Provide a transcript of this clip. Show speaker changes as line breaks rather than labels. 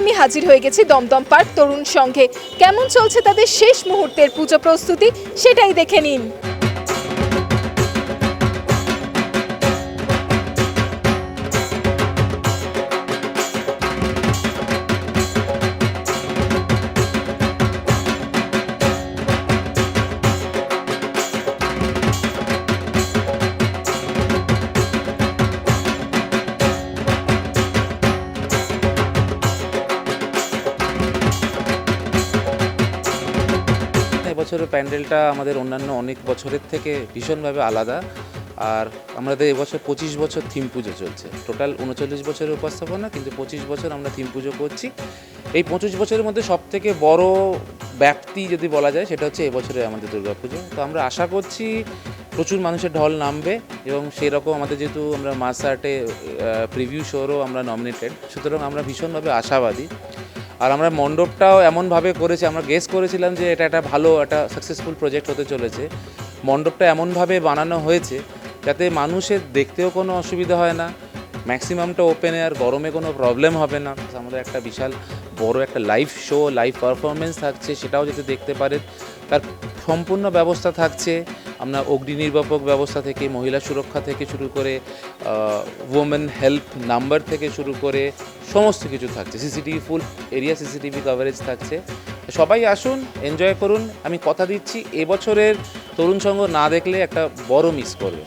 আমি হাজির হয়ে গেছি দমদম পার্ক তরুণ সংঘে। কেমন চলছে তাদের শেষ মুহূর্তের পুজো প্রস্তুতি, সেটাই দেখে নিন।
এবছরের প্যান্ডেলটা আমাদের অন্যান্য অনেক বছরের থেকে ভীষণভাবে আলাদা। আর আমাদের এবছর পঁচিশ বছর থিম পুজো চলছে। টোটাল উনচল্লিশ বছরের উপস্থাপনা, কিন্তু পঁচিশ বছর আমরা থিম পুজো করছি। এই পঁচিশ বছরের মধ্যে সব থেকে বড় ব্যাপ্তি যদি বলা যায়, সেটা হচ্ছে এবছরে আমাদের দুর্গাপুজো তো আমরা আশা করছি প্রচুর মানুষের ঢল নামবে এবং সেই রকম আমাদের যেহেতু আমরা মাস আর্টে প্রিভিউ শোরও আমরা নমিনেটেড সুতরাং আমরা ভীষণভাবে আশাবাদী। আর আমরা মণ্ডপটাও এমনভাবে করেছি, আমরা গেস করেছিলাম যে এটা একটা ভালো, একটা সাকসেসফুল প্রজেক্ট হতে চলেছে। মণ্ডপটা এমনভাবে বানানো হয়েছে যাতে মানুষের দেখতেও কোনো অসুবিধা হয় না ম্যাক্সিমামটা ওপেনে আর গরমে কোনো প্রবলেম হবে না। আমাদের একটা বিশাল বড় একটা লাইভ শো লাইভ পারফরমেন্স থাকছে, সেটাও যাতে দেখতে পারে তার সম্পূর্ণ ব্যবস্থা থাকছে। আমরা অগ্নি নির্বাপক ব্যবস্থা থেকে, মহিলা সুরক্ষা থেকে শুরু করে ওমেন হেল্প নাম্বার থেকে শুরু করে, সমস্ত কিছু থাকছে। CCTV full area CCTV coverage থাকছে। সবাই আসুন এনজয় করুন। আমি কথা দিচ্ছি, এবছরের তরুণ সংঘ না দেখলে একটা বড় মিস করবে।